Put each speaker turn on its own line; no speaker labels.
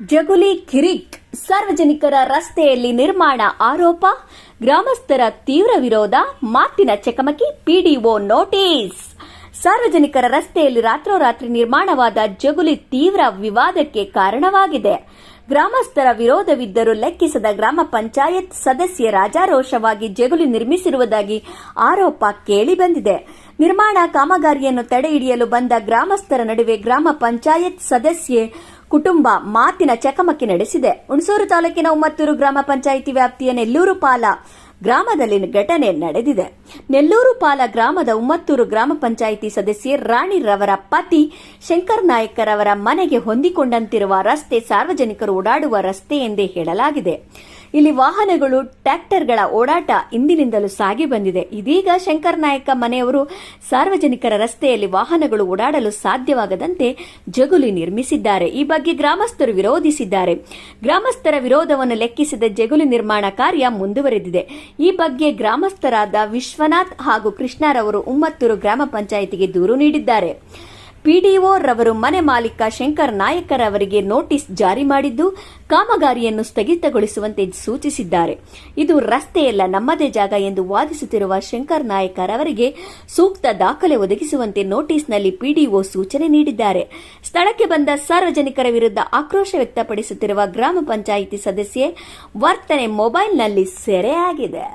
ಜಗುಲಿ ಕಿರಿಕ್ ಸಾರ್ವಜನಿಕರ ರಸ್ತೆಯಲ್ಲಿ ನಿರ್ಮಾಣ ಆರೋಪ, ಗ್ರಾಮಸ್ಥರ ತೀವ್ರ ವಿರೋಧ, ಮಾತಿನ ಚಕಮಕಿ, ಪಿಡಿಒ ನೋಟಿಸ್. ಸಾರ್ವಜನಿಕರ ರಸ್ತೆಯಲ್ಲಿ ರಾತ್ರೋರಾತ್ರಿ ನಿರ್ಮಾಣವಾದ ಜಗುಲಿ ತೀವ್ರ ವಿವಾದಕ್ಕೆ ಕಾರಣವಾಗಿದೆ. ಗ್ರಾಮಸ್ಥರ ವಿರೋಧವಿದ್ದರೂ ಲೆಕ್ಕಿಸದ ಗ್ರಾಮ ಪಂಚಾಯತ್ ಸದಸ್ಯ ರಾಜಾರೋಷವಾಗಿ ಜಗುಲಿ ನಿರ್ಮಿಸಿರುವುದಾಗಿ ಆರೋಪ ಕೇಳಿಬಂದಿದೆ ನಿರ್ಮಾಣ ಕಾಮಗಾರಿಯನ್ನು ತಡೆಹಿಡಿಯಲು ಬಂದ ಗ್ರಾಮಸ್ಥರ ನಡುವೆ ಗ್ರಾಮ ಪಂಚಾಯತ್ ಸದಸ್ಯೆ ಕುಟುಂಬ ಮಾತಿನ ಚಕಮಕಿ ನಡೆಸಿದೆ. ಹುಣಸೂರು ತಾಲೂಕಿನ ಉಮ್ಮತ್ತೂರು ಗ್ರಾಮ ಪಂಚಾಯಿತಿ ವ್ಯಾಪ್ತಿಯ ನೆಲ್ಲೂರು ಪಾಲ ಗ್ರಾಮದಲ್ಲಿ ಘಟನೆ ನಡೆದಿದೆ. ನೆಲ್ಲೂರು ಪಾಲ ಗ್ರಾಮದ ಉಮ್ಮತ್ತೂರು ಗ್ರಾಮ ಪಂಚಾಯಿತಿ ಸದಸ್ಯೆ ರಾಣಿರವರ ಪತಿ ಶಂಕರ್ ಮನೆಗೆ ಹೊಂದಿಕೊಂಡಂತಿರುವ ರಸ್ತೆ ಸಾರ್ವಜನಿಕರು ಓಡಾಡುವ ರಸ್ತೆ ಎಂದೇ ಹೇಳಲಾಗಿದೆ. ಇಲ್ಲಿ ವಾಹನಗಳು ಟ್ರ್ಯಾಕ್ಟರ್ಗಳ ಓಡಾಟ ಇಂದಿನಿಂದಲೂ ಸಾಗಿ ಬಂದಿದೆ. ಇದೀಗ ಶಂಕರ್ ನಾಯಕ ಮನೆಯವರು ಸಾರ್ವಜನಿಕರ ರಸ್ತೆಯಲ್ಲಿ ವಾಹನಗಳು ಓಡಾಡಲು ಸಾಧ್ಯವಾಗದಂತೆ ಜಗುಲಿ ನಿರ್ಮಿಸಿದ್ದಾರೆ. ಈ ಬಗ್ಗೆ ಗ್ರಾಮಸ್ಥರು ವಿರೋಧಿಸಿದ್ದಾರೆ. ಗ್ರಾಮಸ್ಥರ ವಿರೋಧವನ್ನು ಲೆಕ್ಕಿಸಿದ ಜಗುಲಿ ನಿರ್ಮಾಣ ಕಾರ್ಯ ಮುಂದುವರೆದಿದೆ. ಈ ಬಗ್ಗೆ ಗ್ರಾಮಸ್ಥರಾದ ವಿಶ್ವನಾಥ್ ಹಾಗೂ ಕೃಷ್ಣರವರು ಉಮ್ಮತ್ತೂರು ಗ್ರಾಮ ಪಂಚಾಯಿತಿಗೆ ದೂರು ನೀಡಿದ್ದಾರೆ. ಪಿಡಿಒ ರವರು ಮನೆ ಮಾಲೀಕ ಶಂಕರ್ ನಾಯಕರವರಿಗೆ ನೋಟಿಸ್ ಜಾರಿ ಮಾಡಿದ್ದು ಕಾಮಗಾರಿಯನ್ನು ಸ್ಥಗಿತಗೊಳಿಸುವಂತೆ ಸೂಚಿಸಿದ್ದಾರೆ. ಇದು ರಸ್ತೆಯಲ್ಲ, ನಮ್ಮದೇ ಜಾಗ ಎಂದು ವಾದಿಸುತ್ತಿರುವ ಶಂಕರ್ ನಾಯಕರವರಿಗೆ ಸೂಕ್ತ ದಾಖಲೆ ಒದಗಿಸುವಂತೆ ನೋಟಿಸ್ನಲ್ಲಿ ಪಿಡಿಒ ಸೂಚನೆ ನೀಡಿದ್ದಾರೆ. ಸ್ಥಳಕ್ಕೆ ಬಂದ ಸಾರ್ವಜನಿಕರ ವಿರುದ್ಧ ಆಕ್ರೋಶ ವ್ಯಕ್ತಪಡಿಸುತ್ತಿರುವ ಗ್ರಾಮ ಪಂಚಾಯಿತಿ ಸದಸ್ಯೆ ವರ್ತನೆ ಮೊಬೈಲ್ನಲ್ಲಿ ಸೆರೆಯಾಗಿದೆ.